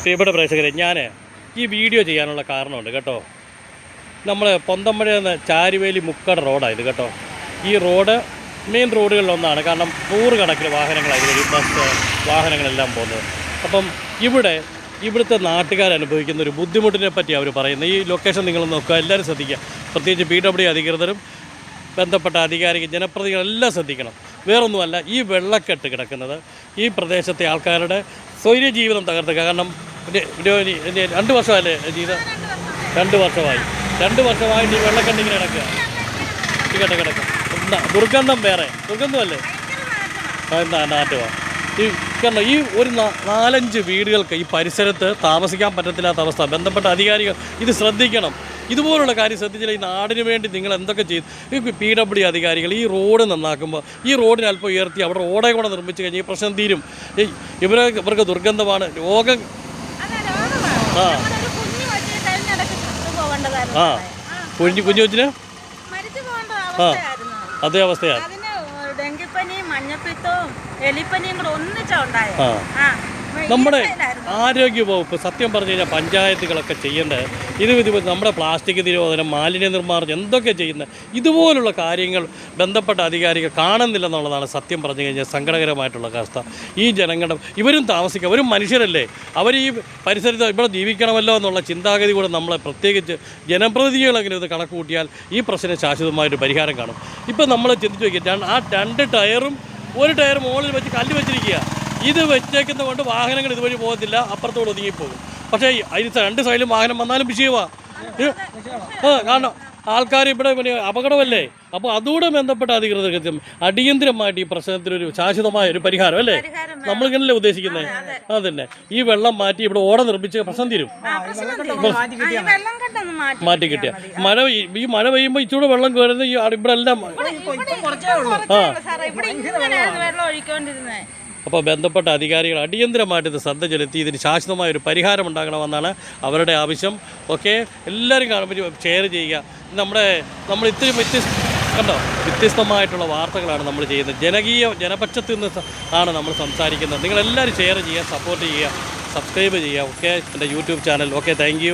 പ്രിയപ്പെട്ട പ്രേക്ഷകരെ ഞാൻ ഈ വീഡിയോ ചെയ്യാനുള്ള കാരണമുണ്ട് കേട്ടോ. നമ്മൾ പൊന്തമ്പഴ എന്ന ചാരുവേലി മുക്കട റോഡാണ് ഇത് കേട്ടോ. ഈ റോഡ് മെയിൻ റോഡുകളിലൊന്നാണ് കാരണം നൂറുകണക്കിന് വാഹനങ്ങളാണ് ഇതുവഴി ബസ് വാഹനങ്ങളെല്ലാം പോകുന്നത്. അപ്പം ഇവിടെ ഇവിടുത്തെ നാട്ടുകാർ അനുഭവിക്കുന്ന ഒരു ബുദ്ധിമുട്ടിനെ പറ്റി അവർ പറയുന്നത് ഈ ലൊക്കേഷൻ നിങ്ങൾ നോക്കുക. എല്ലാവരും ശ്രദ്ധിക്കുക. പ്രത്യേകിച്ച് പി ഡബ്ല്യു അധികൃതരും ബന്ധപ്പെട്ട അധികാരികൾ ജനപ്രതിനിധികളെല്ലാം ശ്രദ്ധിക്കണം. വേറൊന്നുമല്ല ഈ വെള്ളക്കെട്ട് കിടക്കുന്നത് ഈ പ്രദേശത്തെ ആൾക്കാരുടെ സ്വൈര്യ ജീവിതം തകർത്തുക. കാരണം രണ്ട് വർഷമല്ലേ? ജീത രണ്ട് വർഷമായി. രണ്ട് വർഷമായിട്ട് ഈ വെള്ളക്കെട്ട് ഇങ്ങനെ കിടക്കുക ഈ കിടക്ക കിടക്കുക ദുർഗന്ധം വേറെ. ദുർഗന്ധമല്ലേ? നാട്ടുവാ ഈ കാരണം ഈ ഒരു നാലഞ്ച് വീടുകൾക്ക് ഈ പരിസരത്ത് താമസിക്കാൻ പറ്റത്തില്ലാത്ത അവസ്ഥ. ബന്ധപ്പെട്ട അധികാരികൾ ഇത് ശ്രദ്ധിക്കണം. ഇതുപോലുള്ള കാര്യം ശ്രദ്ധിച്ചാൽ ഈ നാടിന് വേണ്ടി നിങ്ങൾ എന്തൊക്കെ ചെയ്തു? ഈ പി ഡബ്ല്യു അധികാരികൾ ഈ റോഡ് നന്നാക്കുമ്പോൾ ഈ റോഡിന് അല്പം ഉയർത്തി അവിടെ റോഡേ കൂടെ നിർമ്മിച്ചു കഴിഞ്ഞാൽ ഈ പ്രശ്നം തീരും. ഇവരെ ഇവർക്ക് ദുർഗന്ധമാണ്. രോഗം ആ. കുഞ്ഞു കൊച്ചിനെ ആ. കുഞ്ഞു കൊച്ചിന്? മരിച്ചു അതേ അവസ്ഥയാണ്. ഡെങ്കിപ്പനിയും മഞ്ഞപ്പിത്തവും എലിപ്പനിയും കൂടെ ഒന്നിച്ചാ ഉണ്ടായത്. ആ. ആ. നമ്മുടെ. ആരോഗ്യ വകുപ്പ് സത്യം പറഞ്ഞു കഴിഞ്ഞാൽ പഞ്ചായത്തുകളൊക്കെ ചെയ്യേണ്ടത് ഇത് ഇത് നമ്മുടെ പ്ലാസ്റ്റിക് നിരോധനം മാലിന്യ നിർമ്മാർജനം എന്തൊക്കെ ചെയ്യുന്നത് ഇതുപോലുള്ള കാര്യങ്ങൾ ബന്ധപ്പെട്ട അധികാരികൾ കാണുന്നില്ലെന്നുള്ളതാണ് സത്യം പറഞ്ഞു കഴിഞ്ഞാൽ സങ്കടകരമായിട്ടുള്ള അവസ്ഥ ഈ ജനങ്ങളുടെ ഇവരും താമസിക്കുക അവരും മനുഷ്യരല്ലേ? അവർ ഈ പരിസരത്ത് ഇവിടെ ജീവിക്കണമല്ലോ എന്നുള്ള ചിന്താഗതി കൂടെ നമ്മളെ പ്രത്യേകിച്ച് ജനപ്രതിനിധികളെങ്കിലും ഇത് കണക്ക് കൂട്ടിയാൽ ഈ പ്രശ്നം ശാശ്വതമായൊരു പരിഹാരം കാണും. ഇപ്പം നമ്മൾ ചിന്തിച്ച് നോക്കിയാൽ ആ രണ്ട് ടയറും ഒരു ടയർ മുകളിൽ വെച്ച് കല്ല് വെച്ചിരിക്കുക ഇത് വെച്ചേക്കുന്നത് കൊണ്ട് വാഹനങ്ങൾ ഇതുവഴി പോകത്തില്ല അപ്പുറത്തോട് ഒതുങ്ങിപ്പോകും. പക്ഷേ അതിന് രണ്ട് സൈഡിലും വാഹനം വന്നാലും വിഷയമാണ് ആ കാരണം ആൾക്കാർ ഇവിടെ പിന്നെ അപകടമല്ലേ? അപ്പോൾ അതുകൂടെ ബന്ധപ്പെട്ട അധികൃതർക്ക് അടിയന്തിരമായിട്ട് ഈ പ്രശ്നത്തിനൊരു ശാശ്വതമായ ഒരു പരിഹാരം അല്ലേ നമ്മളിങ്ങനല്ലേ ഉദ്ദേശിക്കുന്നത് അതന്നെ. ഈ വെള്ളം മാറ്റി ഇവിടെ ഓട നിർമ്മിച്ച് പ്രശ്നം തീരും. ആ. ആ, മാറ്റി മാറ്റി കിട്ടിയ. മഴ പെയ്യ്- ഈ മഴ പെയ്യുമ്പോൾ ഇച്ചിരി വെള്ളം കയറുന്ന ഈ ഇവിടെ എല്ലാം കുറച്ചേ അപ്പോൾ ബന്ധപ്പെട്ട അധികാരികൾ അടിയന്തരമായിട്ട് ഇത് ശ്രദ്ധ ചെലുത്തി ഇതിന് ശാശ്വതമായ ഒരു പരിഹാരം ഉണ്ടാകണമെന്നാണ് അവരുടെ ആവശ്യം. ഓക്കെ? എല്ലാവരും കാണുമ്പോൾ ഷെയർ ചെയ്യുക. നമ്മുടെ നമ്മൾ ഇത്തിരി വ്യത്യസ്ത കണ്ടോ? വ്യത്യസ്തമായിട്ടുള്ള വാർത്തകളാണ് നമ്മൾ ചെയ്യുന്നത്. ജനകീയ ജനപക്ഷത്തിൽ നിന്ന് ആണ് നമ്മൾ സംസാരിക്കുന്നത്. നിങ്ങളെല്ലാവരും ഷെയർ ചെയ്യുക സപ്പോർട്ട് ചെയ്യുക സബ്സ്ക്രൈബ് ചെയ്യുക. ഓക്കെ? എന്റെ യൂട്യൂബ് ചാനൽ ഓക്കെ താങ്ക്